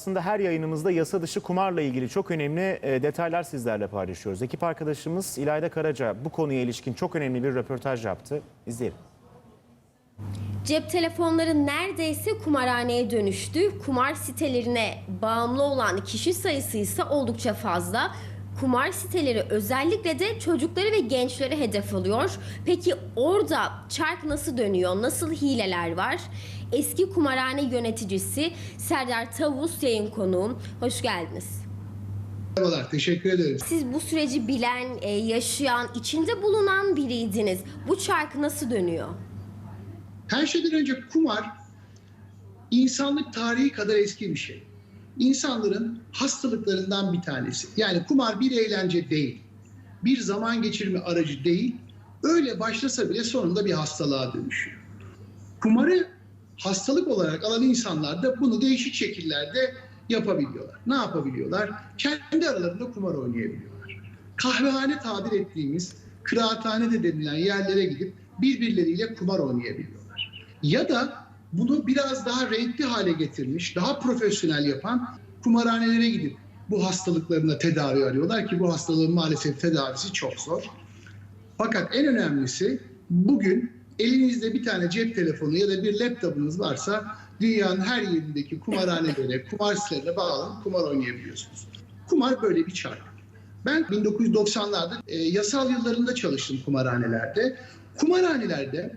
Aslında her yayınımızda yasa dışı kumarla ilgili çok önemli e, detaylar sizlerle paylaşıyoruz. Ekip arkadaşımız İlayda Karaca bu konuya ilişkin çok önemli bir röportaj yaptı. İzleyelim. Cep telefonları neredeyse kumarhaneye dönüştü. Kumar sitelerine bağımlı olan kişi sayısı ise oldukça fazla. Kumar siteleri özellikle de çocukları ve gençleri hedef alıyor. Peki orada çark nasıl dönüyor? Nasıl hileler var? Eski kumarhane yöneticisi Serdar Tavus yayın konuğum. Hoş geldiniz. Merhabalar, teşekkür ederim. Siz bu süreci bilen, e, yaşayan, içinde bulunan biriydiniz. Bu çark nasıl dönüyor? Her şeyden önce kumar insanlık tarihi kadar eski bir şey. İnsanların hastalıklarından bir tanesi. Yani kumar bir eğlence değil. Bir zaman geçirme aracı değil. Öyle başlasa bile sonunda bir hastalığa dönüşüyor. Kumarı hastalık olarak alan insanlar da bunu değişik şekillerde yapabiliyorlar. Ne yapabiliyorlar? Kendi aralarında kumar oynayabiliyorlar. Kahvehane tabir ettiğimiz kıraathane de denilen yerlere gidip birbirleriyle kumar oynayabiliyorlar. Ya da bunu biraz daha renkli hale getirmiş, daha profesyonel yapan kumarhanelere gidip bu hastalıklarına tedavi arıyorlar ki bu hastalığın maalesef tedavisi çok zor. Fakat en önemlisi bugün elinizde bir tane cep telefonu ya da bir laptopunuz varsa dünyanın her yerindeki kumarhanelere, kumar sitelerine bağlanıp kumar oynayabiliyorsunuz. Kumar böyle bir çark. Ben 1990'larda e, yasal yıllarında çalıştım kumarhanelerde. Kumarhanelerde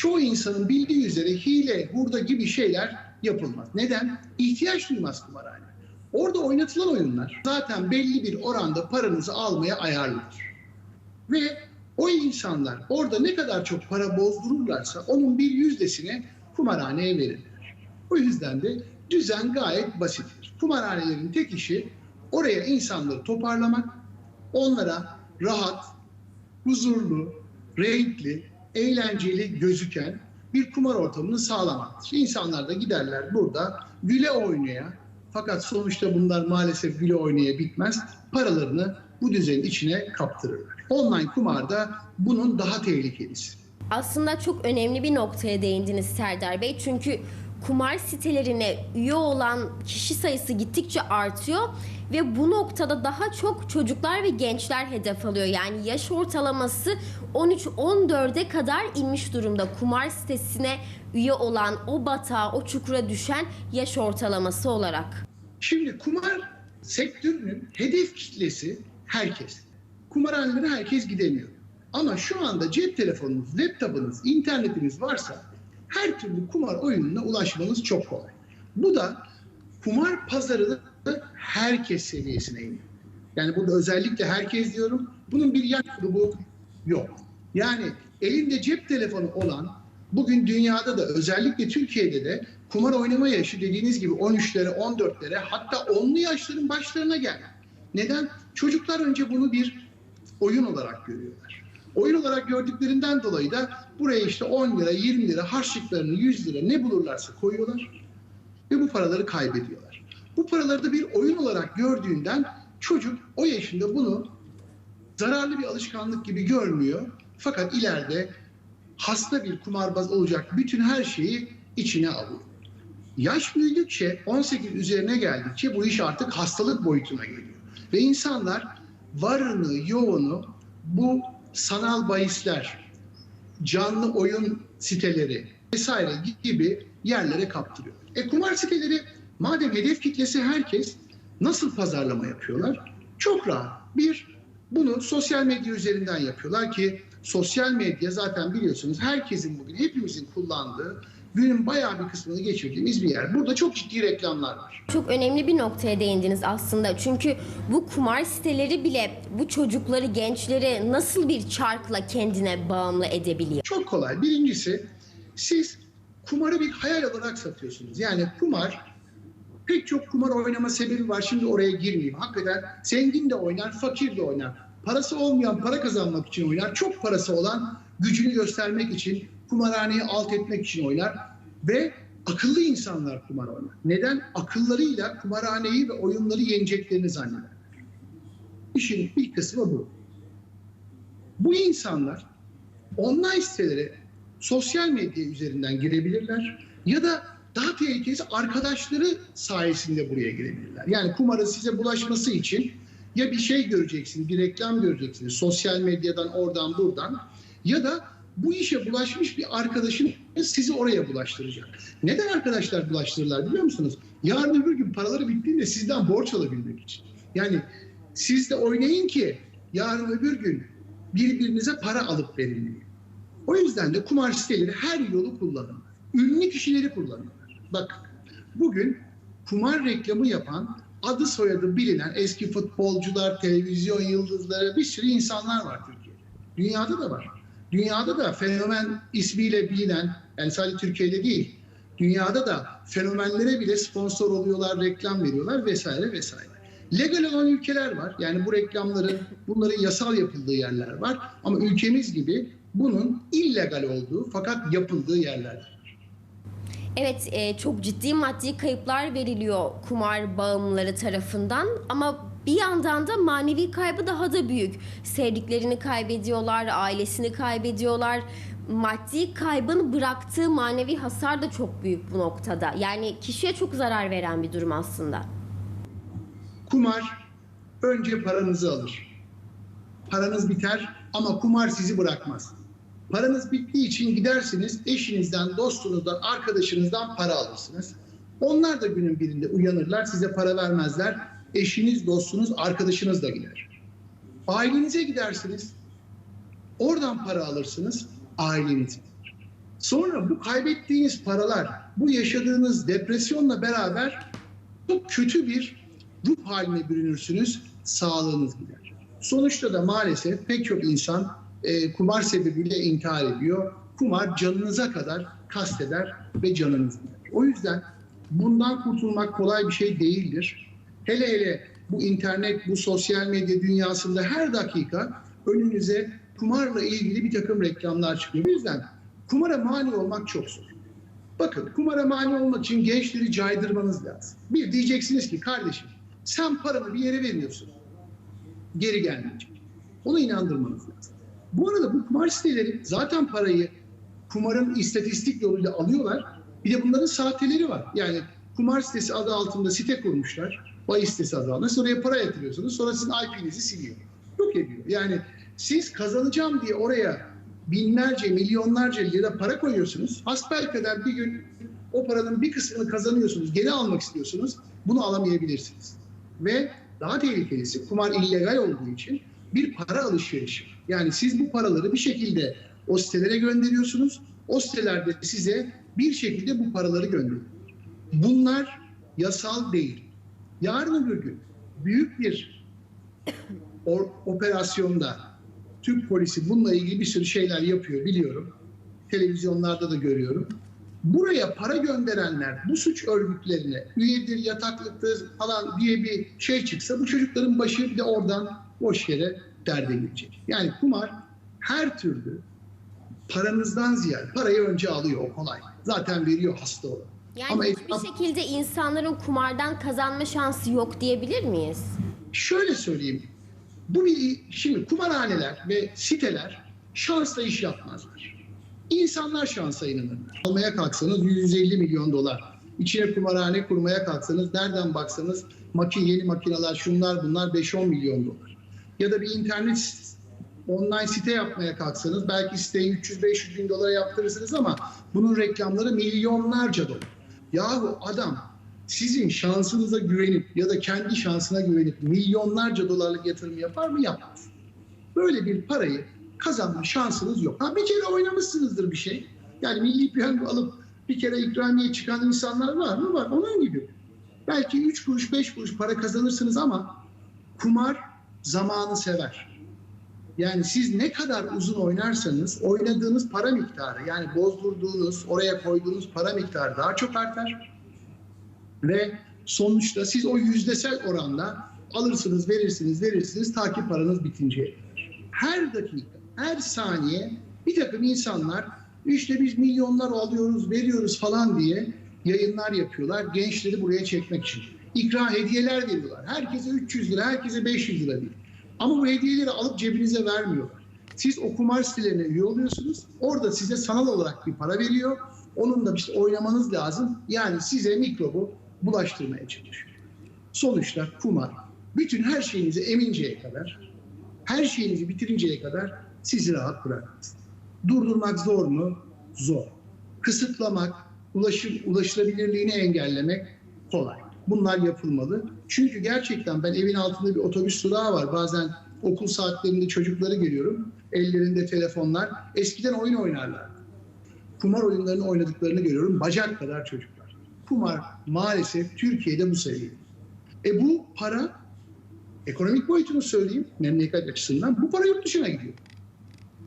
çoğu insanın bildiği üzere hile, hurda gibi şeyler yapılmaz. Neden? İhtiyaç duymaz kumarhane. Orada oynatılan oyunlar zaten belli bir oranda paranızı almaya ayarlıdır. Ve o insanlar orada ne kadar çok para bozdururlarsa onun bir yüzdesini kumarhaneye verirler. O yüzden de düzen gayet basittir. Kumarhanelerin tek işi oraya insanları toparlamak, onlara rahat, huzurlu, renkli, eğlenceli gözüken bir kumar ortamını sağlamaktır. İnsanlar da giderler burada güle oynaya fakat sonuçta bunlar maalesef güle oynaya bitmez. Paralarını bu düzenin içine kaptırırlar. Online kumarda bunun daha tehlikelisi. Aslında çok önemli bir noktaya değindiniz Serdar Bey. Çünkü kumar sitelerine üye olan kişi sayısı gittikçe artıyor ve bu noktada daha çok çocuklar ve gençler hedef alıyor. Yani yaş ortalaması 13-14'e kadar inmiş durumda. Kumar sitesine üye olan, o batağa, o çukura düşen yaş ortalaması olarak. Şimdi kumar sektörünün hedef kitlesi herkes. Kumarhanelere herkes gidemiyor. Ama şu anda cep telefonunuz, laptopunuz, internetiniz varsa her türlü kumar oyununa ulaşmanız çok kolay. Bu da kumar pazarını herkes seviyesine iniyor. Yani burada özellikle herkes diyorum. Bunun bir yaş grubu yok. Yani elinde cep telefonu olan bugün dünyada da özellikle Türkiye'de de kumar oynama yaşı dediğiniz gibi 13'lere 14'lere hatta 10'lu yaşların başlarına geldi. Neden? Çocuklar önce bunu bir oyun olarak görüyorlar. Oyun olarak gördüklerinden dolayı da buraya işte 10 lira, 20 lira harçlıklarını 100 lira ne bulurlarsa koyuyorlar ve bu paraları kaybediyorlar. Bu paraları da bir oyun olarak gördüğünden çocuk o yaşında bunu zararlı bir alışkanlık gibi görmüyor. Fakat ileride hasta bir kumarbaz olacak bütün her şeyi içine alıyor. Yaş büyüdükçe 18 üzerine geldikçe bu iş artık hastalık boyutuna geliyor. Ve insanlar varını yoğunu bu sanal bahisler, canlı oyun siteleri vesaire gibi yerlere kaptırıyor. E kumar siteleri madem hedef kitlesi herkes nasıl pazarlama yapıyorlar? Çok rahat. Bir, bunu sosyal medya üzerinden yapıyorlar ki sosyal medya zaten biliyorsunuz herkesin bugün hepimizin kullandığı günün bayağı bir kısmını geçirdiğimiz bir yer. Burada çok ciddi reklamlar var. Çok önemli bir noktaya değindiniz aslında. Çünkü bu kumar siteleri bile bu çocukları, gençleri nasıl bir çarkla kendine bağımlı edebiliyor? Çok kolay. Birincisi siz kumarı bir hayal olarak satıyorsunuz. Yani kumar pek çok kumar oynama sebebi var. Şimdi oraya girmeyeyim. Hakikaten zengin de oynar, fakir de oynar. Parası olmayan para kazanmak için oynar. Çok parası olan gücünü göstermek için, kumarhaneyi alt etmek için oynar. Ve akıllı insanlar kumar oynar. Neden? Akıllarıyla kumarhaneyi ve oyunları yeneceklerini zannederler. İşin bir kısmı bu. Bu insanlar online sitelere sosyal medya üzerinden girebilirler ya da daha tehlikelisi arkadaşları sayesinde buraya girebilirler. Yani kumarın size bulaşması için ya bir şey göreceksiniz, bir reklam göreceksiniz sosyal medyadan oradan buradan ya da bu işe bulaşmış bir arkadaşın sizi oraya bulaştıracak. Neden arkadaşlar bulaştırırlar biliyor musunuz? Yarın öbür gün paraları bittiğinde sizden borç alabilmek için. Yani siz de oynayın ki yarın öbür gün birbirinize para alıp verin. O yüzden de kumar siteleri her yolu kullanırlar. Ünlü kişileri kullanırlar. Bak bugün kumar reklamı yapan adı soyadı bilinen eski futbolcular, televizyon yıldızları bir sürü insanlar var Türkiye'de. Dünyada da var. Dünyada da fenomen ismiyle bilinen, yani sadece Türkiye'de değil, dünyada da fenomenlere bile sponsor oluyorlar, reklam veriyorlar vesaire vesaire. Legal olan ülkeler var. Yani bu reklamların, bunların yasal yapıldığı yerler var. Ama ülkemiz gibi bunun illegal olduğu fakat yapıldığı yerler var. Evet, e, çok ciddi maddi kayıplar veriliyor kumar bağımlıları tarafından ama bir yandan da manevi kaybı daha da büyük. Sevdiklerini kaybediyorlar, ailesini kaybediyorlar. Maddi kaybın bıraktığı manevi hasar da çok büyük bu noktada. Yani kişiye çok zarar veren bir durum aslında. Kumar önce paranızı alır. Paranız biter ama kumar sizi bırakmaz. Paranız bittiği için gidersiniz eşinizden, dostunuzdan, arkadaşınızdan para alırsınız. Onlar da günün birinde uyanırlar, size para vermezler. Eşiniz, dostunuz, arkadaşınız da gider. Ailenize gidersiniz. Oradan para alırsınız, aileniz. Sonra bu kaybettiğiniz paralar, bu yaşadığınız depresyonla beraber çok kötü bir ruh haline bürünürsünüz, sağlığınız gider. Sonuçta da maalesef pek çok insan e, kumar sebebiyle intihar ediyor. Kumar canınıza kadar kasteder ve canınız gider. O yüzden bundan kurtulmak kolay bir şey değildir. Hele hele bu internet, bu sosyal medya dünyasında her dakika önünüze kumarla ilgili bir takım reklamlar çıkıyor. O yüzden kumara mani olmak çok zor. Bakın kumara mani olmak için gençleri caydırmanız lazım. Bir diyeceksiniz ki kardeşim sen paranı bir yere veriyorsun. Geri gelmeyecek. Onu inandırmanız lazım. Bu arada bu kumar siteleri zaten parayı kumarın istatistik yoluyla alıyorlar. Bir de bunların sahteleri var. Yani kumar sitesi adı altında site kurmuşlar. Bahis sitesi adı altında. Sonra oraya para yatırıyorsunuz. Sonra sizin IP'nizi siliyor. Yok ediyor. Yani siz kazanacağım diye oraya binlerce, milyonlarca lira para koyuyorsunuz. Hasbelkader bir gün o paranın bir kısmını kazanıyorsunuz. Geri almak istiyorsunuz. Bunu alamayabilirsiniz. Ve daha tehlikelisi kumar illegal olduğu için bir para alışverişi. Yani siz bu paraları bir şekilde o sitelere gönderiyorsunuz. O sitelerde size bir şekilde bu paraları gönderiyor. Bunlar yasal değil. Yarın öbür gün büyük bir operasyonda Türk polisi bununla ilgili bir sürü şeyler yapıyor biliyorum. Televizyonlarda da görüyorum. Buraya para gönderenler bu suç örgütlerine üyedir, yataklıktır falan diye bir şey çıksa bu çocukların başı bir de oradan boş yere derde girecek. Yani kumar her türlü paranızdan ziyade parayı önce alıyor o kolay. Zaten veriyor hasta olan. Yani Ama hiçbir etraf- şekilde insanların kumardan kazanma şansı yok diyebilir miyiz? Şöyle söyleyeyim. Bu bir şimdi kumarhaneler ve siteler şansla iş yapmazlar. İnsanlar şansa inanırlar. Almaya kalksanız 150 milyon dolar. İçine kumarhane kurmaya kalksanız nereden baksanız makine, yeni makineler şunlar bunlar 5-10 milyon dolar. Ya da bir internet online site yapmaya kalksanız belki siteyi 300-500 bin dolara yaptırırsınız ama bunun reklamları milyonlarca dolar. Yahu adam sizin şansınıza güvenip ya da kendi şansına güvenip milyonlarca dolarlık yatırım yapar mı? Yapmaz. Böyle bir parayı kazanma şansınız yok. Ha bir kere oynamışsınızdır bir şey. Yani milli piyango alıp bir kere ikramiye çıkan insanlar var mı? Var. Onun gibi. Belki 3 kuruş 5 kuruş para kazanırsınız ama kumar zamanı sever. Yani siz ne kadar uzun oynarsanız oynadığınız para miktarı yani bozdurduğunuz, oraya koyduğunuz para miktarı daha çok artar. Ve sonuçta siz o yüzdesel oranda alırsınız, verirsiniz, verirsiniz ta ki paranız bitinceye kadar. Her dakika, her saniye bir takım insanlar işte biz milyonlar alıyoruz, veriyoruz falan diye yayınlar yapıyorlar. Gençleri buraya çekmek için. İkram hediyeler veriyorlar. Herkese 300 lira, herkese 500 lira değil. Ama bu hediyeleri alıp cebinize vermiyorlar. Siz o kumar sitelerine üye oluyorsunuz. Orada size sanal olarak bir para veriyor. Onunla işte oynamanız lazım. Yani size mikrobu bulaştırmaya çalışıyor. Sonuçta kumar bütün her şeyinizi eminceye kadar, her şeyinizi bitirinceye kadar sizi rahat bırakmaz. Durdurmak zor mu? Zor. Kısıtlamak, ulaşım, ulaşılabilirliğini engellemek kolay. Bunlar yapılmalı. Çünkü gerçekten ben evin altında bir otobüs durağı var. Bazen okul saatlerinde çocukları görüyorum. Ellerinde telefonlar. Eskiden oyun oynarlardı. Kumar oyunlarını oynadıklarını görüyorum. Bacak kadar çocuklar. Kumar maalesef Türkiye'de bu seviyede. E bu para, ekonomik boyutunu söyleyeyim memleket açısından, bu para yurt dışına gidiyor.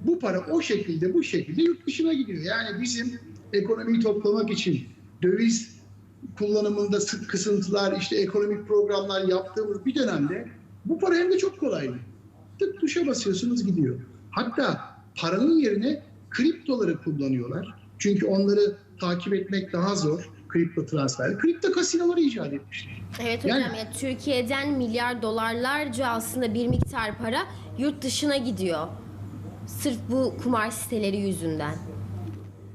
Bu para o şekilde bu şekilde yurt dışına gidiyor. Yani bizim ekonomiyi toplamak için döviz kullanımında sık kısıntılar, işte ekonomik programlar yaptığımız bir dönemde bu para hem de çok kolaydı. Tık tuşa basıyorsunuz gidiyor. Hatta paranın yerine kriptoları kullanıyorlar. Çünkü onları takip etmek daha zor. Kripto transfer. Kripto kasinoları icat etmişler. Evet hocam Yani- ya Türkiye'den milyar dolarlarca aslında bir miktar para yurt dışına gidiyor. Sırf bu kumar siteleri yüzünden.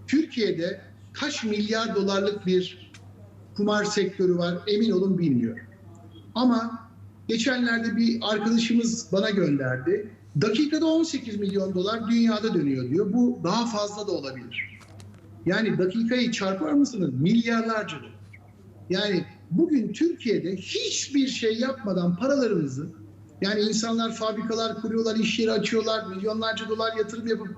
Türkiye'de kaç milyar dolarlık bir kumar sektörü var emin olun bilmiyorum. Ama geçenlerde bir arkadaşımız bana gönderdi. Dakikada 18 milyon dolar dünyada dönüyor diyor. Bu daha fazla da olabilir. Yani dakikayı çarpar mısınız? Milyarlarca dolar. Yani bugün Türkiye'de hiçbir şey yapmadan paralarımızı yani insanlar fabrikalar kuruyorlar, iş yeri açıyorlar, milyonlarca dolar yatırım yapıp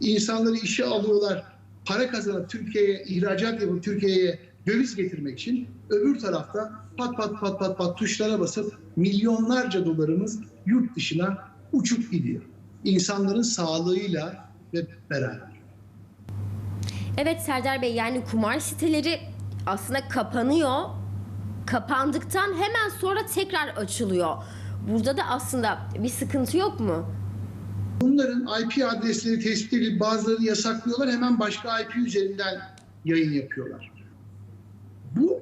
insanları işe alıyorlar. Para kazanıp Türkiye'ye ihracat yapıp Türkiye'ye döviz getirmek için öbür tarafta pat pat pat pat pat tuşlara basıp milyonlarca dolarımız yurt dışına uçup gidiyor. İnsanların sağlığıyla ve beraber. Evet Serdar Bey yani kumar siteleri aslında kapanıyor. Kapandıktan hemen sonra tekrar açılıyor. Burada da aslında bir sıkıntı yok mu? Bunların IP adresleri tespit edilip bazılarını yasaklıyorlar. Hemen başka IP üzerinden yayın yapıyorlar.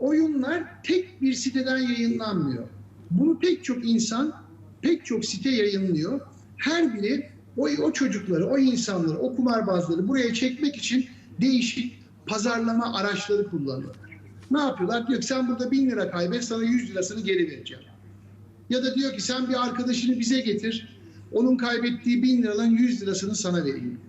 Oyunlar tek bir siteden yayınlanmıyor. Bunu pek çok insan, pek çok site yayınlıyor. Her biri o, o çocukları, o insanları, o kumarbazları buraya çekmek için değişik pazarlama araçları kullanıyorlar. Ne yapıyorlar? Diyor ki sen burada bin lira kaybet sana 100 lirasını geri vereceğim. Ya da diyor ki sen bir arkadaşını bize getir. Onun kaybettiği bin liranın 100 lirasını sana vereyim.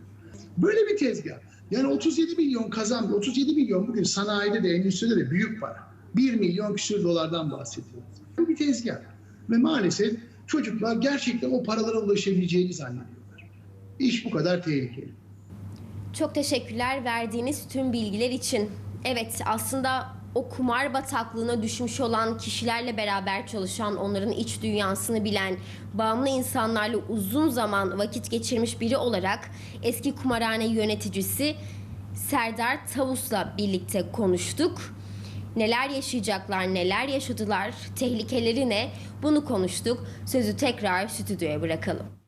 Böyle bir tezgah. Yani 37 milyon kazandı. 37 milyon bugün sanayide de endüstride de büyük para. 1 milyon küsür dolardan bahsediyoruz. Bir tezgah. Ve maalesef çocuklar gerçekten o paralara ulaşabileceğini zannediyorlar. İş bu kadar tehlikeli. Çok teşekkürler verdiğiniz tüm bilgiler için. Evet aslında o kumar bataklığına düşmüş olan kişilerle beraber çalışan, onların iç dünyasını bilen, bağımlı insanlarla uzun zaman vakit geçirmiş biri olarak eski kumarhane yöneticisi Serdar Tavus'la birlikte konuştuk. Neler yaşayacaklar, neler yaşadılar, tehlikeleri ne bunu konuştuk. Sözü tekrar stüdyoya bırakalım.